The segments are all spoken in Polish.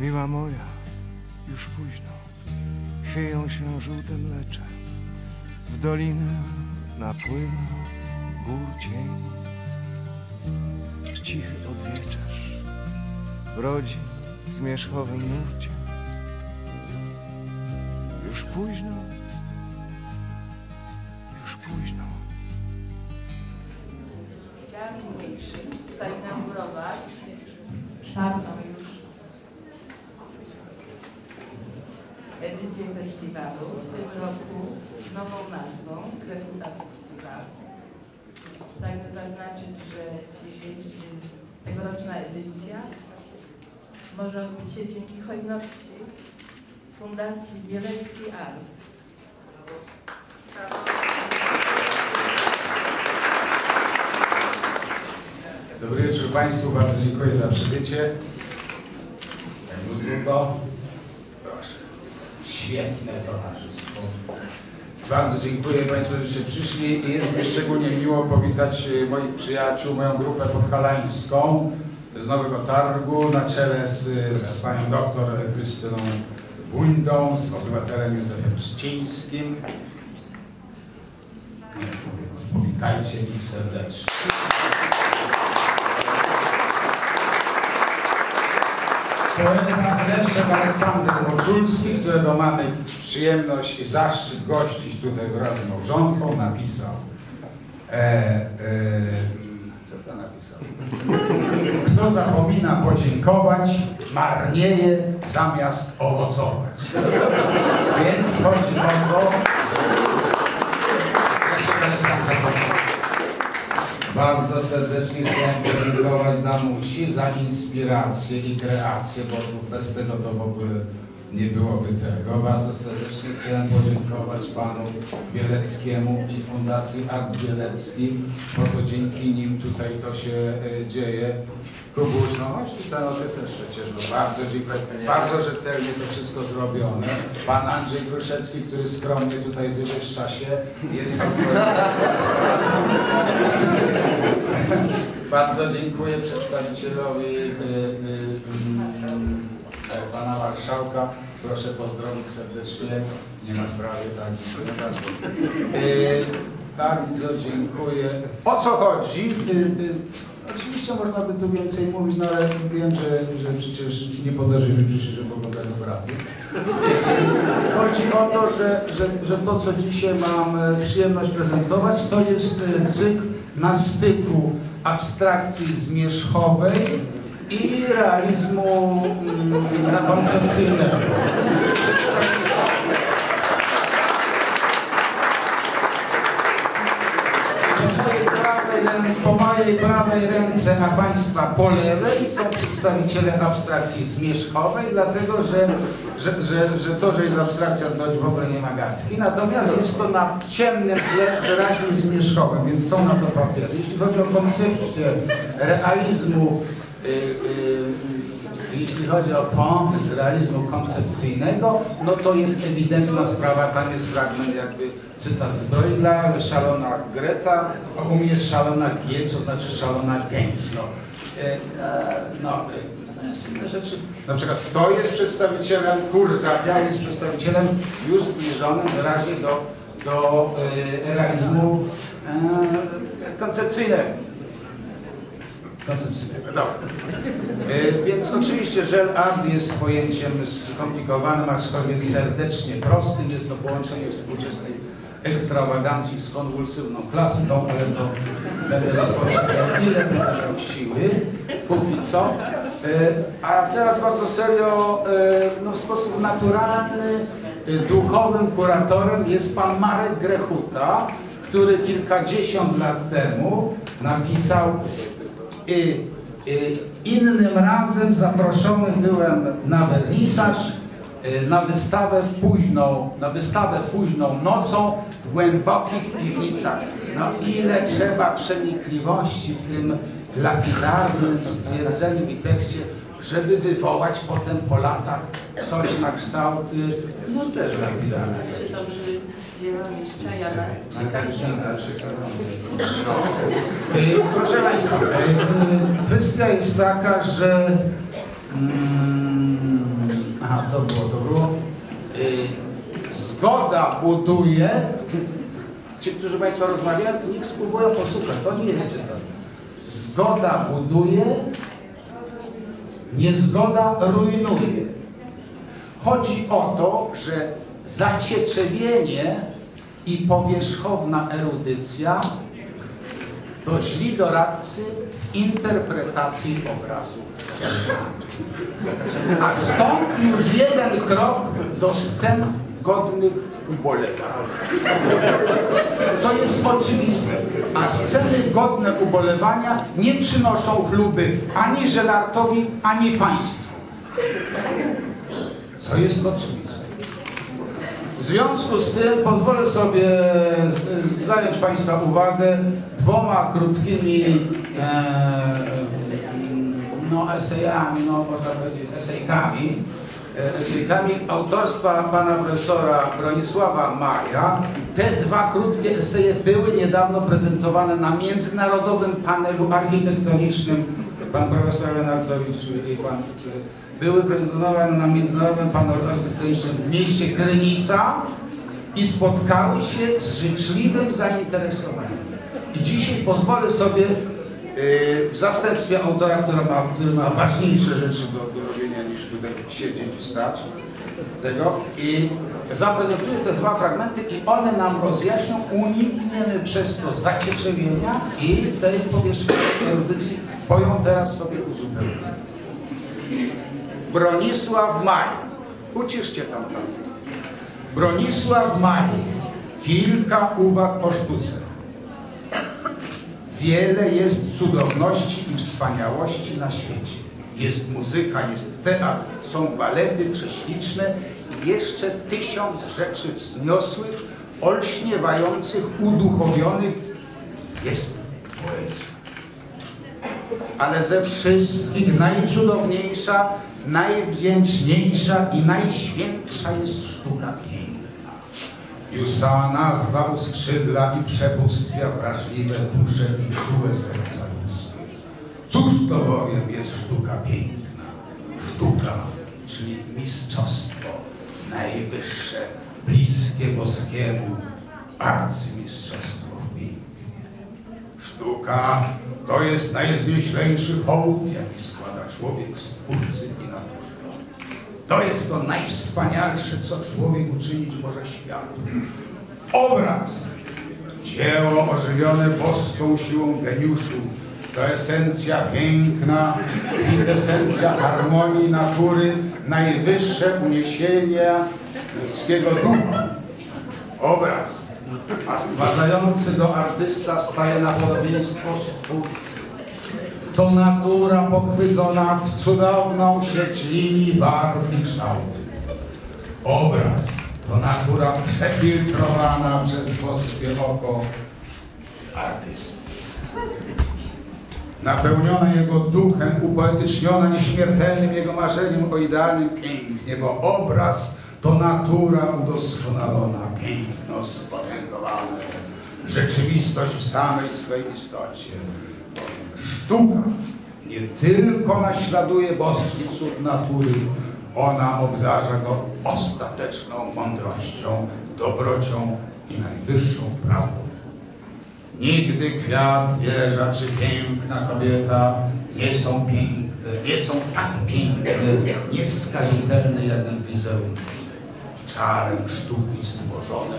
Miła moja, już późno, chwieją się żółte mlecze. W dolinę napływa gór cień. Cichy odwieczerz brodzi zmierzchowym nurcie. Już późno, już późno. Chciałam zainaugurować już edycję festiwalu, w tym roku z nową nazwą Krefuta Festiwal. Pragnę zaznaczyć, że dzisiejszy, tegoroczna edycja może odbyć się dzięki hojności Fundacji Bielecki Art. Dobry wieczór Państwu, bardzo dziękuję za przybycie. Jak. Świetne towarzystwo. Bardzo dziękuję Państwu, że przyszli i jest mi szczególnie miło powitać e, moich przyjaciół, moją grupę podhalańską z Nowego Targu na czele z, z panią doktor Krystyną Bundą, z obywatelem Józefem Trzcińskim. Powitajcie ich serdecznie. Poeta Leszek Aleksander Moczulski, którego mamy przyjemność i zaszczyt gościć tutaj wraz z małżonką, napisał. E, e, co to napisał? Kto zapomina podziękować, marnieje zamiast owocować. Więc chodzi o to, Bardzo serdecznie chciałem podziękować Danusi za inspirację i kreację, bo bez tego to w ogóle nie byłoby tego. Bardzo serdecznie chciałem podziękować panu Bieleckiemu i Fundacji Art Bielecki, bo to dzięki nim tutaj to się e, dzieje. Kubuś, no chodź tutaj, ty też przecież, no bardzo dziękuję. Bardzo rzetelnie to wszystko zrobione. Pan Andrzej Gruszecki, który skromnie tutaj wywyższa się, jest Bardzo dziękuję przedstawicielowi y, y, y, pana marszałka. Proszę pozdrowić serdecznie. Nie ma sprawy, tak, dziękuję bardzo. Dziękuję. O co chodzi? Y, y, oczywiście można by tu więcej mówić, no ale wiem, że, że przecież nie po to, żeśmy przyszli, żeby oglądać obrazy. Chodzi o to, że, że, że to, co dzisiaj mam e, przyjemność prezentować, to jest e, cykl na styku abstrakcji zmierzchowej i realizmu mm, koncepcyjnego. Po mojej prawej ręce, a Państwa po lewej są przedstawiciele abstrakcji zmierzchowej, dlatego że, że, że, że to, że jest abstrakcja, to w ogóle nie ma gadki. Natomiast jest to na ciemnym tle wyraźnie zmierzchowe, więc są na to papiery. Jeśli chodzi o koncepcję realizmu, jeśli chodzi o pomysł realizmu koncepcyjnego, no to jest ewidentna sprawa, tam jest fragment jakby cytat z Doyla, szalona Greta, a u mnie szalona G, co znaczy szalona gęś. No, e, e, no to inne rzeczy. Na przykład to jest przedstawicielem kurza, ja jest przedstawicielem już zbliżonym wyraźnie do, do realizmu e, koncepcyjnego. Koncepcyjnego, dobra. E, Więc oczywiście żel art jest pojęciem skomplikowanym, aczkolwiek serdecznie prostym. Jest to połączenie współczesnej ekstrawagancji z konwulsywną klasyką, ale to będę rozpoczynał ile będę miał siły, póki co. E, A teraz bardzo serio, e, no w sposób naturalny, e, duchowym kuratorem jest pan Marek Grechuta, który kilkadziesiąt lat temu napisał Innym razem zaproszony byłem na wernisaż, y, na wystawę w późną, na wystawę późną nocą w głębokich piwnicach. No ile trzeba przenikliwości w tym lapidarnym stwierdzeniu i tekście, żeby wywołać potem po latach coś na kształt, no też lapidarny. Czy dobrze wzięłam jeszcze Jana? Na każdym Y, Proszę Państwa, y, kwestia jest taka, że mm, Aha, to było, to było. Y, zgoda buduje. Ci, którzy Państwa rozmawiają, to niech spróbują posłuchać. To nie jest cytat. Zgoda buduje, niezgoda rujnuje. Chodzi o to, że zacietrzewienie i powierzchowna erudycja to źli doradcy interpretacji obrazu. A stąd już jeden krok do scen godnych ubolewania. Co jest oczywiste. A sceny godne ubolewania nie przynoszą chluby ani Żelartowi, ani państwu. Co jest oczywiste. W związku z tym pozwolę sobie zająć Państwa uwagę dwoma krótkimi e, no, esejami, no można powiedzieć esejkami, e, esejkami autorstwa pana profesora Bronisława Maja. Te dwa krótkie eseje były niedawno prezentowane na międzynarodowym panelu architektonicznym. Pan profesor Lenartowicz i pan były prezentowane na międzynarodowym panelu architektonicznym w mieście Krynica i spotkały się z życzliwym zainteresowaniem. I dzisiaj pozwolę sobie yy, w zastępstwie autora, który ma, który ma ważniejsze rzeczy do, do robienia niż tutaj siedzieć i stać, tego i zaprezentuję te dwa fragmenty i one nam rozjaśnią, unikniemy przez to zacietrzewienia i tej powierzchownej erudycji, bo ją teraz sobie uzupełnimy. Bronisław Maj. Uciszcie tam tam. Bronisław Maj. Kilka uwag o sztuce. Wiele jest cudowności i wspaniałości na świecie. Jest muzyka, jest teatr, są balety prześliczne i jeszcze tysiąc rzeczy wzniosłych, olśniewających, uduchowionych. Jest poezja ale ze wszystkich najcudowniejsza, najwdzięczniejsza i najświętsza jest sztuka piękna. Już sama nazwa uskrzydla i przebóstwia wrażliwe dusze i czułe serca ludzkie. Cóż to bowiem jest sztuka piękna? Sztuka, czyli mistrzostwo, najwyższe, bliskie boskiemu, arcymistrzostwo w pięknie. Sztuka to jest najwznieślejszy hołd, jaki składa człowiek Stwórcy i. To jest to najwspanialsze, co człowiek uczynić może światu. Obraz, dzieło ożywione boską siłą geniuszu, to esencja piękna, kwintesencja harmonii natury, najwyższe uniesienia ludzkiego ducha. Obraz, a stwarzający go artysta staje na podobieństwo Stwórcy. To natura pochwycona w cudowną sieć linii, barw i kształtów. Obraz to natura przefiltrowana przez boskie oko artysty. Napełniona jego duchem, upoetyczniona nieśmiertelnym jego marzeniem o idealnym pięknie, bo obraz to natura udoskonalona, piękno spotęgowane, rzeczywistość w samej swej istocie. Sztuka nie tylko naśladuje boski cud natury, ona obdarza go ostateczną mądrością, dobrocią i najwyższą prawdą. Nigdy kwiat, wieża czy piękna kobieta nie są piękne, nie są tak piękne, nieskazitelne jak ich wizerunek. Czarem sztuki stworzone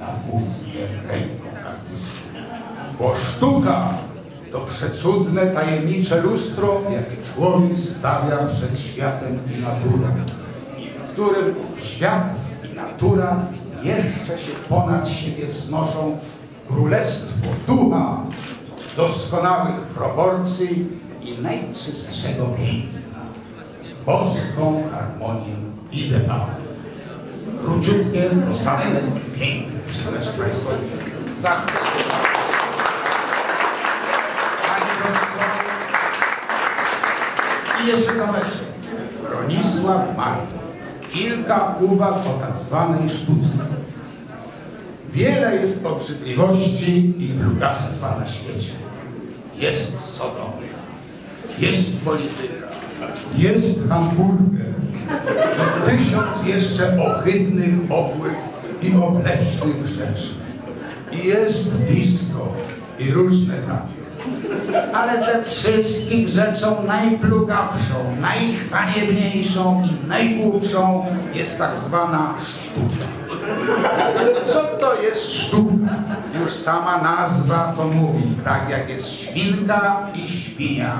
na płótnie ręką artysty. Bo sztuka to przecudne, tajemnicze lustro, jakie człowiek stawia przed światem i naturą i w którym świat i natura jeszcze się ponad siebie wznoszą w królestwo ducha, doskonałych proporcji i najczystszego piękna, w boską harmonię ideału. Króciutkie, dosadne, piękne. Proszę Państwa, zachwyt. Jeszcze kawałeczek. Bronisław Maj. Kilka uwag o tak zwanej sztuce. Wiele jest obrzydliwości i plugastwa na świecie. Jest Sodomia, jest polityka, jest hamburger, Tysiąc jeszcze ohydnych, obłych i obleśnych rzeczy. I jest disco i różne takie. Ale ze wszystkich rzeczą najplugawszą, najhaniebniejszą i najgłupszą jest tak zwana sztuka. Co to jest sztuka? Już sama nazwa to mówi, tak jak jest świnka i świnia,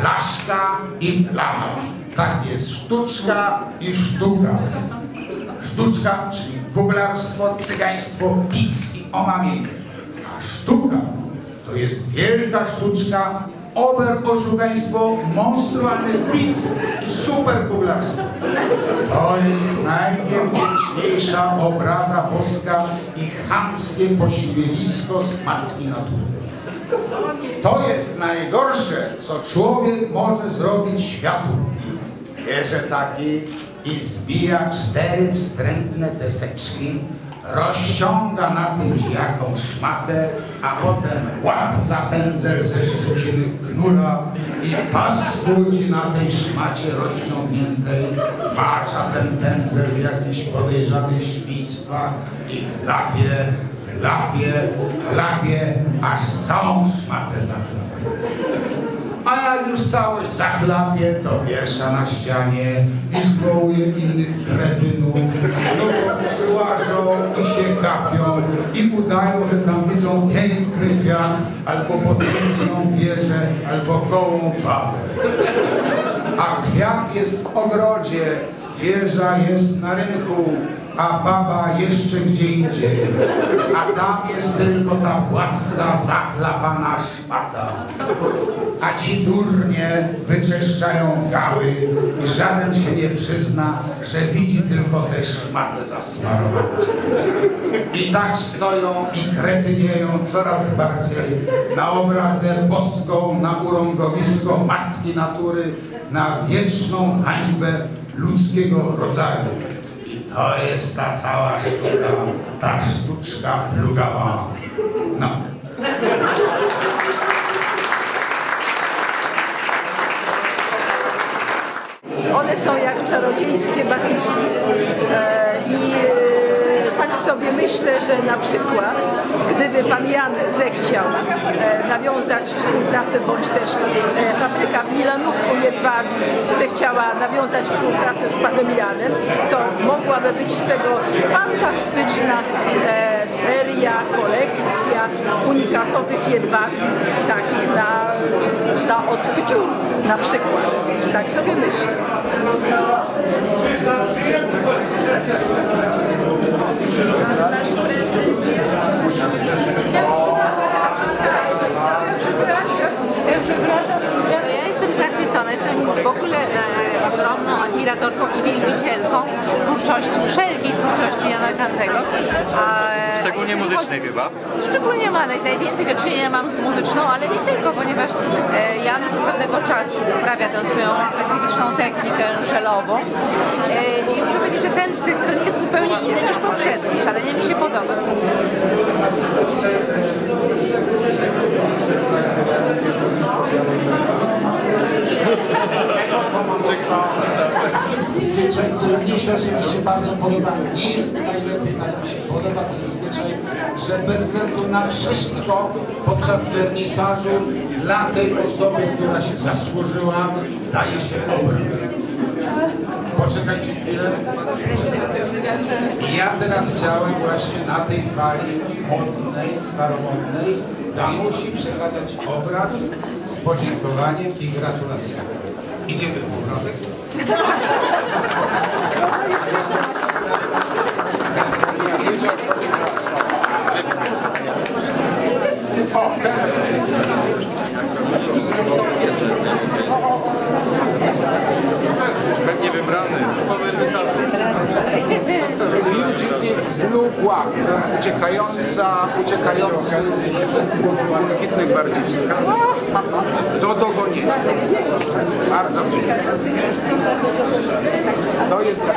flaszka i flacha. Tak jest sztuczka i sztuka. Sztuczka, czyli kuglarstwo, cygaństwo, pic i omamienie. A sztuka to jest wielka sztuczka, ober oszukaństwo, monstrualny pic i super kuglarstwo. To jest najniewdzięczniejsza obraza boska i chamskie pośmiewisko z matki natury. To jest najgorsze, co człowiek może zrobić światu. Bierze taki i zbija cztery wstrętne deseczki, rozciąga na tym jakąś szmatę, a potem łap za pędzel ze szczeciny gnura i paskudzi na tej szmacie rozciągniętej, macza ten pędzel w jakichś podejrzanych świństwach i chlapie, chlapie, chlapie, aż całą szmatę zachlapie. A jak już całość zaklapie, to wiesza na ścianie i zwołuje innych kretynów, no bo przyłażą i się gapią i udają, że tam widzą piękny kwiat, albo potężną wieżę, albo gołą babę. A kwiat jest w ogrodzie, wieża jest na rynku, a baba jeszcze gdzie indziej. A tam jest tylko ta płaska, zachlapana szpata. A ci durnie wyczeszczają gały i żaden się nie przyzna, że widzi tylko tę szmatę zasmarowaną. I tak stoją i kretynieją coraz bardziej na obrazę boską, na urągowisko Matki Natury, na wieczną hańbę ludzkiego rodzaju. To jest ta cała sztuka, ta sztuczka plugawa. No. One są jak czarodziejskie bakiki. E, I tak sobie myślę, że na przykład gdyby pan Jan zechciał e, nawiązać współpracę, bądź też e, fabryka w Milanówku Jedwabi zechciała nawiązać współpracę z panem Janem, to mogłaby być z tego fantastyczna e, seria, kolekcja unikatowych jedwabi, takich na, na odkryciu na przykład. Tak sobie myślę. Masz precyzję. Ja przepraszam, ja Ja jestem zachwycona, jestem w ogóle e, ogromną admiratorką i wielbicielką twórczości, wszelkiej twórczości Jana Kantego. E, Szczególnie muzycznej chodzi- chyba. Szczególnie ma, naj, najwięcej do czynienia mam z muzyczną, ale nie tylko, ponieważ e, Jan już od pewnego czasu uprawia tę swoją specyficzną technikę żelową. E, I muszę powiedzieć, że ten cykl jest zupełnie inny niż poprzedni, szalenie mi się podoba. jest zwyczaj, który mnie się osobiście bardzo podoba. Nie jest najlepiej, ale mi się podoba ten zwyczaj, że bez względu na wszystko podczas wernisażu dla tej osoby, która się zasłużyła, daje się obraz. Poczekajcie chwilę. Ja teraz chciałem właśnie na tej fali modnej, staromodnej Danusi przekazać obraz z podziękowaniem i gratulacjami. Idziemy w obrazek? Pewnie wybrany. Blue Guak, uciekająca, uciekający błękitnych bardziska do dogonienia. Bardzo pięknie. To jest tak.